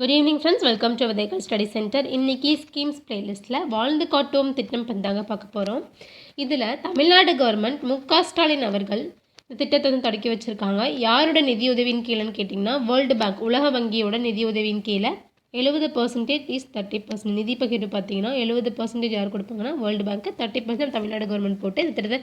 Good evening friends welcome to Vidhaigal study center இன்றைக்கி schemes பிளேலிஸ்ட்டில் வாழ்ந்து காட்டுவோம் திட்டம் பற்றி தாங்க பார்க்க போகிறோம் இதில் தமிழ்நாடு கவர்மெண்ட் மு க ஸ்டாலின் அவர்கள் இந்த திட்டத்தை வந்து தொடக்கி வச்சுருக்காங்க. யாரோட நிதியுதவியின் கீழேன்னு கேட்டிங்கன்னா வேர்ல்டு பேங்க் உலக வங்கியோட நிதியுதவியின் கீழே எழுபது பர்சன்டேஜ் இஸ் தேர்ட்டி பர்சன்ட் நிதி பகிர்வு பார்த்தீங்கன்னா எழுபது பர்சன்டேஜ் யார் கொடுப்பாங்கன்னா வேர்ல்டு பேங்க்கு தேர்ட்டி பர்சன்ட் தமிழ்நாடு கவர்மெண்ட் போட்டு இந்த திட்டத்தை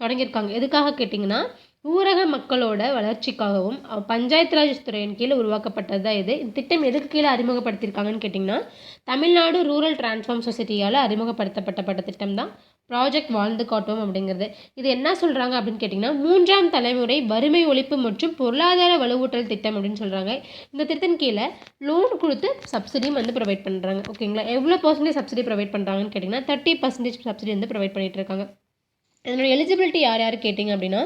தொடங்கியிருக்காங்க. எதுக்காக கேட்டிங்கன்னா ஊரக மக்களோட வளர்ச்சிக்காகவும் பஞ்சாயத்து ராஜ் துறையின் கீழே உருவாக்கப்பட்டது தான் இது இந்த திட்டம் எதுக்கு கீழே அறிமுகப்படுத்தியிருக்காங்கன்னு கேட்டிங்கன்னா தமிழ்நாடு ரூரல் டிரான்ஸ்ஃபார்ம் சொசைட்டியால் அறிமுகப்படுத்தப்பட்டப்பட்ட திட்டம் தான் ப்ராஜெக்ட் வாழ்ந்து காட்டுவோம் அப்படிங்கிறது. இது என்ன சொல்கிறாங்க அப்படின்னு கேட்டிங்கன்னா மூன்றாம் தலைமுறை வறுமை ஒழிப்பு மற்றும் பொருளாதார வலுவூட்டல் திட்டம் அப்படின்னு சொல்கிறாங்க இந்த திட்டத்தின் கீழே லோன் கொடுத்து சப்சிடியும் வந்து ப்ரொவைட் பண்ணுறாங்க ஓகேங்களா எவ்வளோ பர்சன்டேஜ் சப்சிடி ப்ரொவைட் பண்ணுறாங்கன்னு கேட்டிங்கன்னா தேர்ட்டி பர்சன்டேஜ் சப்சிடி வந்து ப்ரொவைட் பண்ணிகிட்டு இருக்காங்க. இதனோட எலிஜிபிலிட்டி யார் யார் கேட்டிங்க அப்படின்னா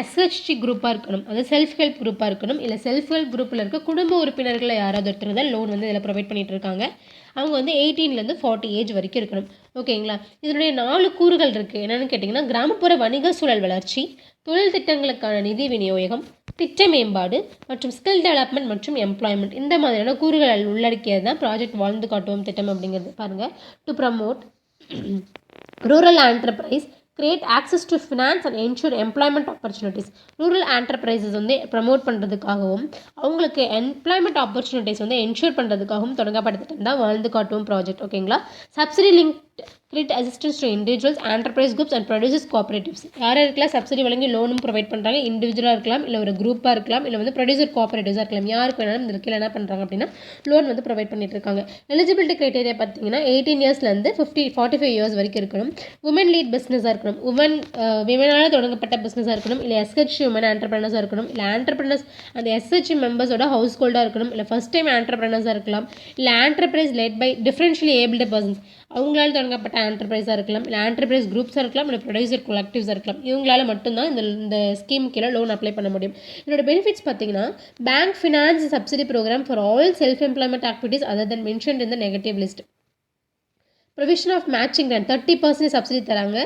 எஸ்ஹெச்டி குரூப்பாக இருக்கணும். அதாவது செல்ஃப் ஹெல்ப் குரூப்பாக இருக்கணும். இல்லை செல்ஃப் ஹெல்ப் குரூப்பில் இருக்க குடும்ப உறுப்பினர்களை யாராவது ஒருத்தர் தான் லோன் வந்து இதில் ப்ரொவைட் பண்ணிட்டு இருக்காங்க. அவங்க வந்து எயிட்டீன்லேருந்து ஃபார்ட்டி ஏஜ் வரைக்கும் இருக்கணும். ஓகேங்களா இதனுடைய நாலு கூறுகள் இருக்குது என்னென்னு கேட்டிங்கன்னா கிராமப்புற வணிக சூழல் வளர்ச்சி தொழில் திட்டங்களுக்கான நிதி விநியோகம் திட்ட மேம்பாடு மற்றும் ஸ்கில் டெவலப்மெண்ட் மற்றும் எம்ப்ளாய்மெண்ட் இந்த மாதிரியான கூறுகள் உள்ளடக்கியது தான் ப்ராஜெக்ட் வாழ்ந்து காட்டுவோம் திட்டம் அப்படிங்கிறது. பாருங்கள் to promote rural enterprise create access to finance and ensure employment opportunities rural enterprises வந்து ப்ரமோட் பண்ணுறதுக்காகவும் அவங்களுக்கு எம்ப்ளாய்மெண்ட் ஆப்பர்ச்சுனிட்டிஸ் வந்து என்ஷூர் பண்ணுறதுக்காகவும் தொடங்கப்பட்ட திட்டம் தான் வாழ்ந்து காட்டும் ப்ராஜெக்ட் ஓகேங்களா subsidy link credit assistance to individuals enterprise groups and producers cooperatives யார் இருக்கலாம் சப்சிடி வழங்கி லோனும் ப்ரொவைட் பண்ணுறாங்க இண்டிவிஜுவலாக இருக்கலாம் இல்லை ஒரு குரூப்பாக இருக்கலாம் இல்லை வந்து ப்ரொடியூசர் கோஆபரேட்டிவ்ஸாக இருக்கலாம். யாருக்கு வேணாலும் இந்த கீழே என்ன பண்ணுறாங்க அப்படின்னா லோன் வந்து ப்ரொவைட் பண்ணிட்டு இருக்காங்க. எலிஜிபிலிட்டி கிரைட்டேரியா பார்த்தீங்கன்னா எயிட்டீன் இயர்ஸ்லேருந்து ஃபிஃப்டி ஃபார்ட்டி ஃபைவ் இயர்ஸ் வரைக்கும் இருக்கணும். உமன் லீட் பிஸ்னஸாக இருக்கணும். உமன் விமனால் தொடங்கப்பட்ட பிஸ்னஸாக இருக்கணும். இல்லை எஸ்ஹெச் உமன் ஆண்டர்பிரனர்ஸாக இருக்கணும். இல்லை ஆண்டர்பிரனர்ஸ் அந்த எஸ்ஹெச் மெம்பர்ஸோட ஹவுஸ் ஹோல்டாக இருக்கணும். இல்லை ஃபஸ்ட் டைம் ஆண்டர்பிரனர்ஸாக இருக்கலாம். இல்லை enterprise led by differentially abled persons அவங்களால தொடங்கப்பட்ட ஆண்டர்பிரைஸாக இருக்கலாம் இல்லை ஆண்டர்பிரைஸ் குரூப்ஸாக இருக்கலாம் இல்லை ப்ரொடியூசர் கொலக்டிவ்ஸாக இருக்கலாம். இவங்களால மட்டும்தான் இந்த இந்த ஸ்கீம் கீழே லோன் அப்ளை பண்ண முடியும். இதோட பெனிஃபிட்ஸ் பார்த்தீங்கன்னா bank finance subsidy program for all self employment activities other than mentioned இந்த negative list provision of matching grant thirty percent subsidy தராங்க.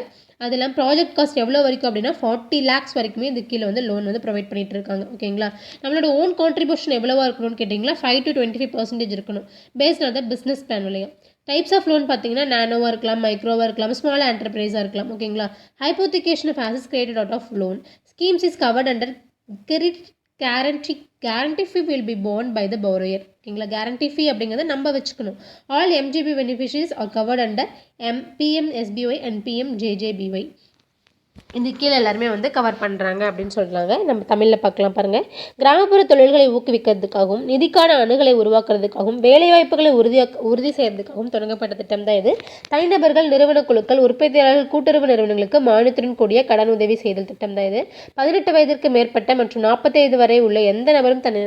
அது இல்லாமல் ப்ராஜெக்ட் காஸ்ட் எவ்வளோ வரைக்கும் அப்படின்னா ஃபார்ட்டி லேக்ஸ் வரைக்குமே இது கீழே வந்து லோன் வந்து ப்ரொவைட் பண்ணிட்டு இருக்காங்க. ஓகேங்களா நம்மளோட ஓன் கான்ட்ரிபியூஷன் எவ்வளோவா இருக்கணும்னு கேட்டிங்கன்னா five to twenty five percentage இருக்கணும். Based on the business plan விலையும் டைப்ஸ் ஆஃப் லோன் பார்த்தீங்கன்னா நானோவாக இருக்கலாம் மைக்ரோவாக இருக்கலாம் ஸ்மால் என்டர்பிரைஸாக இருக்கலாம் ஓகேங்களா? Hypothecation of Asus created out of loan schemes is covered under credit guarantee guarantee fee will be borne by the borrower. ஓகேங்களா? கேரண்டி ஃபீ அப்படிங்கிறத நம்ம வச்சுக்கணும். All MGP beneficiaries are covered under M PMSBY and PMJJBY இந்த கீழே எல்லாருமே வந்து cover பண்ணுறாங்க அப்படின்னு சொல்கிறாங்க நம்ம தமிழில் பார்க்கலாம் பாருங்கள் கிராமப்புற தொழில்களை ஊக்குவிக்கிறதுக்காகவும் நிதிக்கான அணுகலை உருவாக்குறதுக்காகவும் வேலைவாய்ப்புகளை உறுதியாக்க உறுதி செய்கிறதுக்காகவும் தொடங்கப்பட்ட திட்டம் தான் இது. தனிநபர்கள் நிறுவன குழுக்கள் உற்பத்தியாளர்கள் கூட்டுறவு நிறுவனங்களுக்கு மானியத்துடன் கூடிய கடன் உதவி செய்தல் திட்டம் தான் இது. பதினெட்டு வயதிற்கு மேற்பட்ட மற்றும் நாற்பத்தைந்து வரை உள்ள எந்த நபரும் தன்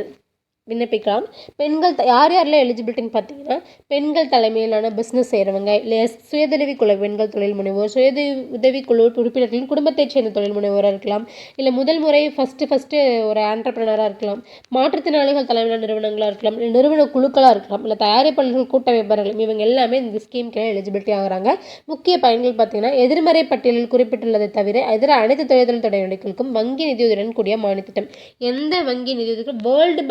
விண்ணப்பிக்கலாம். பெண்கள் த- யார் யாரெல்லாம் எலிஜிபிலிட்டின்னு பார்த்தீங்கன்னா பெண்கள் தலைமையிலான பிஸ்னஸ் செய்கிறவங்க இல்லை சுயதொழிவி குழு பெண்கள் தொழில் முனைவோர் சுய உதவிக்குழு உறுப்பினர்களின் குடும்பத்தைச் சேர்ந்த தொழில் முனைவோராக இருக்கலாம். இல்லை முதல் முறை ஃபஸ்ட்டு ஃபஸ்ட்டு ஒரு ஆண்டர்பிரினராக இருக்கலாம். மாற்றுத்திறனாளிகள் தலைமையிலான நிறுவனங்களாக இருக்கலாம். இல்லை நிறுவன குழுக்களாக இருக்கலாம். இல்லை தயாரிப்பாளர்கள் கூட்டமைப்பாளர்கள் இவங்க எல்லாமே இந்த ஸ்கீம் கீழே எலிஜிபிலிட்டி ஆகுறாங்க. முக்கிய பயன்கள் பார்த்தீங்கன்னா எதிர்மறை பட்டியலில் குறிப்பிட்டுள்ளதை தவிர இதர அனைத்து தொழில்துறை நடவடிக்கைகளுக்கும் வங்கி நிதியுதவியுடன் கூடிய மானிய திட்டம். எந்த வங்கி நிதியுதவிக்கும் வேர்ல்டு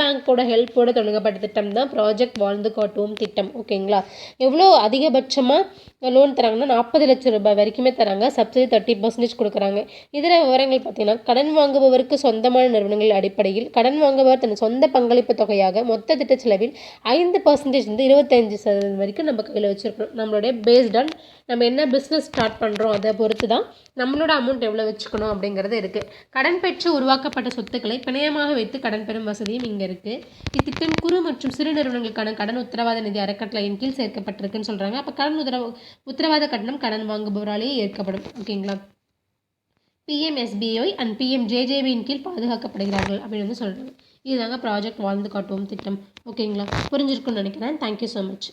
பேங்க்கோட ஹெல்ப்போட தொடங்கப்பட்ட திட்டம் தான் ப்ராஜெக்ட் வாழ்ந்து காட்டுவோம் திட்டம் ஓகேங்களா எவ்வளோ அதிகபட்சமாக லோன் தராங்கன்னா நாற்பது லட்சம் ரூபாய் வரைக்குமே தராங்க. சப்சிடி தேர்ட்டி பர்சன்டேஜ் கொடுக்குறாங்க. இதர விவரங்கள் பார்த்தீங்கன்னா கடன் வாங்குபவருக்கு சொந்தமான நிறுவனங்கள் அடிப்படையில் கடன் வாங்குபவர் தன் சொந்த பங்களிப்பு தொகையாக மொத்த திட்ட செலவில் ஐந்து பர்சன்டேஜ் வந்து இருபத்தஞ்சு சதவீதம் வரைக்கும் நம்ம கையில் வச்சுருக்கணும். நம்மளுடைய பேஸ்ட் ஆன் நம்ம என்ன பிஸ்னஸ் ஸ்டார்ட் பண்ணுறோம் அதை பொறுத்து தான் நம்மளோட அமௌண்ட் எவ்வளோ வச்சுக்கணும் அப்படிங்கிறது இருக்குது கடன் பெற்று உருவாக்கப்பட்ட சொத்துக்களை பிணையமாக வைத்து கடன் பெறும் வசதியும் இங்கே இருக்குது இத்திட்டம் குறு மற்றும் சிறு நிறுவனங்களுக்கான கடன் உத்தரவாத நிதி அறக்கட்டளையின் கீழ் சேர்க்கப்பட்டிருக்குன்னு சொல்கிறாங்க அப்போ கடன் உத்தரவு உத்தரவாத கட்டணம் கடன் வாங்குபவராலேயே ஏற்கப்படும். ஓகேங்களா பிஎம்எஸ்பிஐ அண்ட் பிஎம்ஜேஜேபியின் கீழ் பாதுகாக்கப்படுகிறார்கள் அப்படின்னு வந்து சொல்கிறாங்க இதுதாங்க ப்ராஜெக்ட் வாழ்ந்து காட்டுவோம் திட்டம். ஓகேங்களா புரிஞ்சிருக்குன்னு நினைக்கிறேன். Thank you so much